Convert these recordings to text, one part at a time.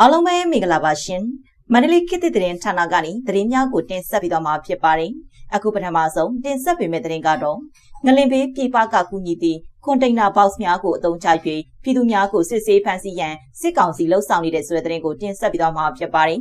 အားလုံးပဲမင်္ဂလာပါရှင်မန္တလေးခေတ်သစ်သတင်းဌာနကနေသတင်းများကိုတင်ဆက်ပြီးတော့မှာဖြစ်ပါတယ်အခုပထမဆုံးတင်ဆက်ပေးမယ့်သတင်းကတော့ငလင်ဘေးပြည်ပကကူညီသည့်ကွန်တိန်နာဘောက်စ်များကိုအသုံးချ၍ပြည်သူများကိုစစ်ဆေးဖမ်းဆီးရန်စစ်ကောင်စီလှုံ့ဆော်နေတဲ့ဆိုတဲ့သတင်းကိုတင်ဆက်ပြီးတော့မှာဖြစ်ပါတယ်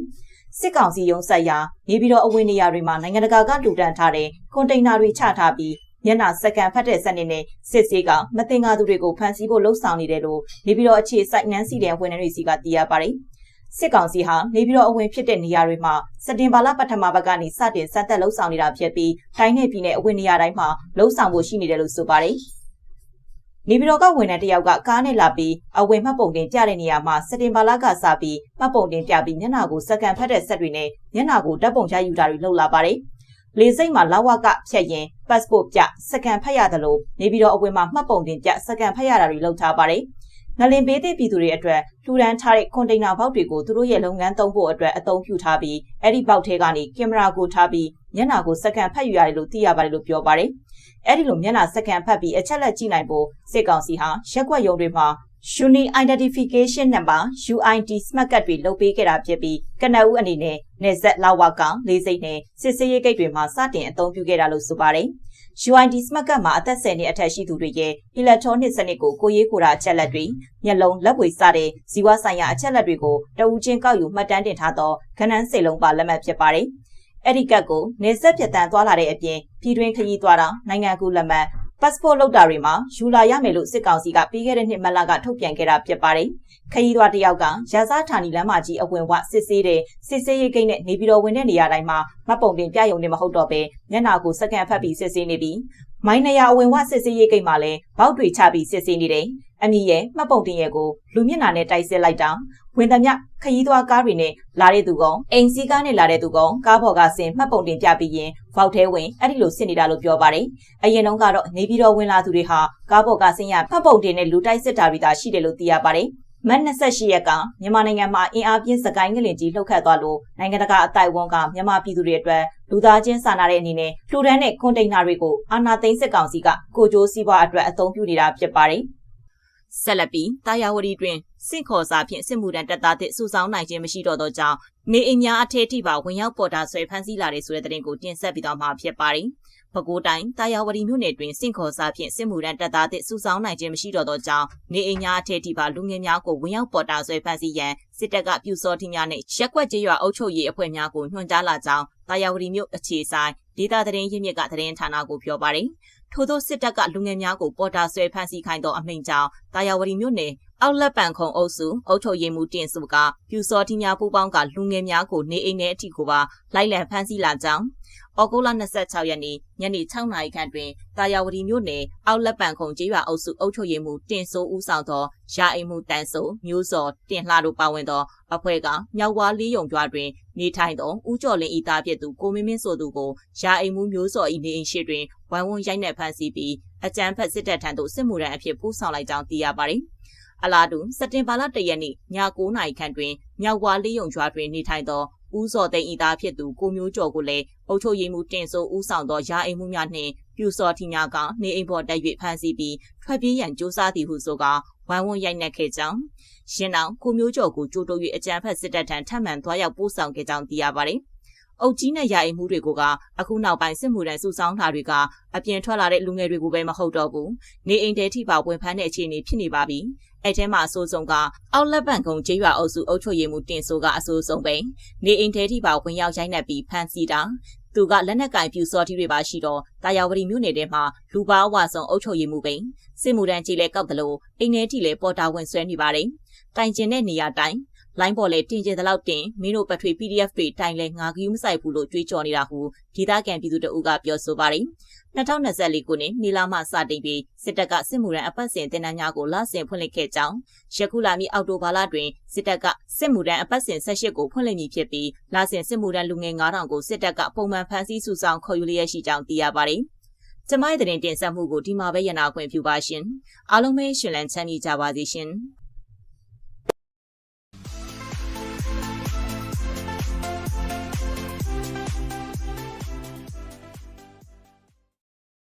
စစ်ကောင်စီရုံးဆက်ရာနေပြည်တော်အဝင်းနေရာတွေမှာနိုင်ငံတကာကလူတန်းထားတဲ့ကွန်တိန်နာတွေချထားပြီးညနာစကန်ဖတ်တဲ့စနစ်နဲ့စစ်ဆေးကမတင်ကားသူတွေကိုဖမ်းဆီးဖို့လှုံ့ဆော်နေတယ်လို့နေပြည်တော်အခြေစိုက်နန်းစီတဲ့ဝန်ထမ်းတွေစီကသိရပါတယ်။ စစ်ကောင်စီဟာနေပြည်တော်အဝင်ဖြစ်တဲ့နေရာတွေမှာစတင်ဘာလပထမဘက်ကနေစတင်စက်သက်လှုပ်ဆောင်နေတာဖြစ်ပြီးတိုင်းနယ်ပြည်နယ်အဝင်နေရာတိုင်းမှာလှုပ်ဆောင်ဖို့ရှိနေတယ်လို့ဆိုပါတယ်။နေပြည်တော်ကဝန်ထမ်းတယောက်ကကားနဲ့လာပြီးအဝင်မှတ်ပုံတင်ပြတဲ့နေရာမှာစတင်ဘာလကစပြီးမှတ်ပုံတင်ပြပြီးမျက်နှာကိုစကန်ဖတ်တဲ့ဆက်တွေနဲ့မျက်နှာကိုဓာတ်ပုံချယူတာတွေလုပ်လာပါတယ်။လေစိတ်မှာလာဝကဖြတ်ရင် passport ပြစကန်ဖတ်ရတယ်လို့နေပြည်တော်အဝင်မှာမှတ်ပုံတင်ပြစကန်ဖတ်ရတာတွေလုပ်ထားပါတယ်။ ငလင်ဘေးသည့်ပြည်သူတွေအတွက်လှူဒန်းထားတဲ့ကွန်တိန်နာဘောက်တွေကိုသူတို့ရဲ့လုပ်ငန်းသုံးဖို့အတွက်အသုံးပြုထားပြီးအဲ့ဒီဘောက်ထဲကနေကင်မရာကိုထားပြီးမျက်နှာကိုစကန်ဖတ်ယူရတယ်လို့သိရပါတယ်လို့ပြောပါတယ်။အဲ့ဒီလိုမျက်နှာစကန်ဖတ်ပြီးအချက်လက်ကြည့်နိုင်ဖို့စစ်ကောင်စီဟာရက်ွက်ရုံတွေမှာ Unique Identification Number UID Smart Card တွေလုပ်ပေးခဲ့တာဖြစ်ပြီးကနအူးအနေနဲ့နေဆက်လာဝကောင်လေးစိတ်နဲ့စစ်စေးရေးဂိတ်တွေမှာစတင်အသုံးပြုခဲ့တာလို့ဆိုပါတယ်။ UID Smart Card မှာအသက်10နှစ်အထက်ရှိသူတွေရဲ့ electronic စနစ်ကိုကိုရေးကိုတာအချက်လက်တွေမျက်လုံးလက်ဝေစတဲ့ဇီဝဆိုင်ရာအချက်လက်တွေကိုတအူးချင်းကောက်ယူမှတ်တမ်းတင်ထားသောခဏန်းစိတ်လုံးပါလက်မှတ်ဖြစ်ပါတယ်။အဲ့ဒီကတ်ကိုနေဆက်ပြတ်တန်းသွားလာတဲ့အပြင်ပြည်တွင်းခရီးသွားတာနိုင်ငံကူးလက်မှတ် passport လောက်တာတွေမှာယူလာရမယ်လို့စစ်ကောင်စီကပြီးခဲ့တဲ့နှစ်မလကထုတ်ပြန်ခဲ့တာဖြစ်ပါတယ်။ခရီးသွားတယောက်ကရာဇာဌာနီလမ်းမကြီးအဝင်ဝစစ်ဆေးတဲ့စစ်ဆေးရေးဂိတ်နဲ့နေပြည်တော်ဝင်တဲ့နေရာတိုင်းမှာမှတ်ပုံတင်ပြရုံနဲ့မဟုတ်တော့ပဲမျက်နှာကိုစကန်ဖတ်ပြီးစစ်ဆေးနေပြီးမိုင်းနရာအဝင်ဝစစ်ဆေးရေးဂိတ်မှာလည်းဘောက်တွေချပြီးစစ်ဆေးနေတယ်။ အမီရဲ့မှတ်ပုံတင်ရဲ့ကိုလူမျက်နှာနဲ့တိုက်စစ်လိုက်တာဝင်သမျှခရီးသွားကားတွေနဲ့လာတဲ့သူကောင်အိမ်စီးကားနဲ့လာတဲ့သူကောင်ကားပေါ်ကဆင်မှတ်ပုံတင်ပြပြီးရင်ဖောက်သေးဝင်အဲ့ဒီလိုစစ်နေတာလို့ပြောပါတယ်။အရင်တုန်းကတော့နေပြည်တော်ဝင်လာသူတွေဟာကားပေါ်ကဆင်ရမှတ်ပုံတင်နဲ့လူတိုက်စစ်တာတွေသာရှိတယ်လို့သိရပါတယ်။မတ်28ရက်ကမြန်မာနိုင်ငံမှာအင်အားပြင်းစကိုင်းငလင်ကြီးလှုပ်ခတ်သွားလို့နိုင်ငံတကာအတိုက်အဝန်းကမြန်မာပြည်သူတွေအတွက်လူသားချင်းစာနာတဲ့အနေနဲ့လှူဒန်းတဲ့ကွန်တိန်နာတွေကိုအာနာသိန်းစစ်ကောင်စီကကိုကြိုးစည်းပွားအတွက်အသုံးပြုနေတာဖြစ်ပါတယ်။ ဆက်လက်ပြီးတာယာဝတီတွင်စင့်ခေါ်စာဖြင့်စစ်မှုထမ်းတပ်သားသစ်စုဆောင်းနိုင်ခြင်းမရှိတော့သောကြောင့်နေအိမ်များအထက်ထိပါဝင်ရောက်ပေါ်တာဆွဲဖမ်းဆီးလာတဲ့ဆိုတဲ့သတင်းကိုတင်ဆက်ပြီးတော့မှာဖြစ်ပါတယ်။ပဲခူးတိုင်းတာယာဝတီမြို့နယ်တွင်စင့်ခေါ်စာဖြင့်စစ်မှုထမ်းတပ်သားသစ်စုဆောင်းနိုင်ခြင်းမရှိတော့သောကြောင့်နေအိမ်များအထက်ထိပါလူငယ်များကိုဝင်ရောက်ပေါ်တာဆွဲဖမ်းဆီးရန်စစ်တပ်ကပြူစောထင်းများနဲ့ရက်ွက်ကြေးရွာအုပ်ချုပ်ရေးအဖွဲ့များကိုညွှန်ကြားလာကြောင်းတာယာဝတီမြို့အခြေဆိုင်ဒေသသတင်းရင်းမြစ်ကသတင်းဌာနကိုပြောပါတယ်။ ထို့သောစစ်တပ်ကလူငယ်များကိုပေါ်တာဆွဲဖမ်းဆီးခိုင်းသောအမိန့်ကြောင့်တာယာဝတီမြို့နယ် အောက်လက်ပံခုံအုပ်စုအုပ်ချုပ်ရေးမှူးတင်စုကပြူစောတိများပူးပေါင်းကလူငယ်များကိုနေအိမ်ထဲအထိကိုပါလိုက်လံဖမ်းဆီးလာကြောင်းဩဂုတ်လ26ရက်နေ့ညနေ6နာရီခန့်တွင်တာယာဝတီမြို့နယ်အောက်လက်ပံခုံကျေးရွာအုပ်စုအုပ်ချုပ်ရေးမှူးတင်စိုးဦးဆောင်သောရာအိမ်မှုတန်ဆိုမျိုးစော်တင်လှတို့ပါဝင်သောအဖွဲ့ကမြောက်ဝါလေးယုံကျွာတွင် နေထိုင်သောဦးကျော်လင်းဤသားဖြစ်သူကိုမင်းမင်းဆိုသူကိုရာအိမ်မှုမျိုးစော်ဤနေအိမ်ရှိတွင်ဝိုင်းဝန်းရိုက်နှက်ဖမ်းဆီးပြီးအကြမ်းဖက်စစ်တပ်ထံသို့စစ်မှုထမ်းအဖြစ်ပို့ဆောင်လိုက်ကြောင်းသိရပါသည် အလားတူစက်တင်ဘာလ၁ရက်နေ့ည9:00နာရီခန့်တွင်မြောက်ဝါလေးယုံကျွာတွင်နေထိုင်သောဦးစော်သိန်းဤသားဖြစ်သူကိုမျိုးကျော်ကိုလည်းအုပ်ချုပ်ရေးမှူးတင်စိုးဦးဆောင်သောရာအိမ်မှုများနှင့်ပြူစော်ထီများကနေအိမ်ပေါ်တက်၍ဖမ်းဆီးပြီးထွက်ပြေးရန်ကြိုးစားသည်ဟုဆိုကာဝိုင်းဝန်းရိုက်နှက်ခဲ့ကြောင်းရှင်အောင်ကိုမျိုးကျော်ကိုကြိုးတိုး၍အကြမ်းဖက်စစ်တပ်ထံထပ်မံသွားရောက်ပို့ဆောင်ခဲ့ကြောင်းသိရပါတယ်။ အုပ်ကြီးနဲ့ရာအိမ်မှုတွေကိုကအခုနောက်ပိုင်းစစ်မှုထမ်းစုဆောင်းတာတွေကအပြင်ထွက်လာတဲ့လူငယ်တွေကိုပဲမဟုတ်တော့ဘူး။နေအိမ်တဲထိပါဝင်ဖမ်းတဲ့အခြေအနေဖြစ်နေပါပြီ။အဲ့ထဲမှာအဆိုးဆုံးကအောက်လက်ပံကုံကျေးရွာအုပ်စုအုပ်ချုပ်ရေးမှူးတင်ဆိုကအဆိုးဆုံးပဲ။နေအိမ်တဲထိပါဝင်ရောက်ရိုက်နှက်ပြီးဖမ်းဆီးတာသူကလက်နက်ကင်ပြူစော်တီတွေပါရှိတော့တာယာဝတီမြို့နယ်ထဲမှာလူပါအဝဆုံးအုပ်ချုပ်ရေးမှုပင်စစ်မှုတန်းကြီးလဲကောက်တယ်လို့အိမ်ထဲထိလဲပေါ်တာဝင်ဆွဲနေပါတယ်တိုင်ကျင်တဲ့နေရာတိုင်း လိုင်းပေါ်လဲတင်ကျတဲ့လောက်တင်မင်းတို့ပထွေ PDF တွေတိုင်လဲငါကယူးမဆိုင်ဘူးလို့ကြွေးကြော်နေတာဟုဒေသခံပြည်သူတို့ကပြောဆိုပါတယ်2024ခုနှစ်မေလမှစတင်ပြီးစစ်တပ်ကစစ်မှုရန်အပတ်စဉ်တင်နန်းများကိုလဆင်ဖွင့်လှစ်ခဲ့ကြောင်းယခုလာမည့်အောက်တိုဘာလတွင်စစ်တပ်ကစစ်မှုရန်အပတ်စဉ်18ကိုဖွင့်လှစ်မည်ဖြစ်ပြီးလဆင်စစ်မှုရန်လူငယ်9000ကိုစစ်တပ်ကပုံမှန်ဖမ်းဆီးစုဆောင်ခေါ်ယူလျက်ရှိကြောင်းသိရပါတယ်။ကျမရဲ့တင်ဆက်မှုကိုဒီမှာပဲရနာခွင့်ပြုပါရှင်။အားလုံးပဲရှင်လန်းချမ်းမြေ့ကြပါစေရှင်။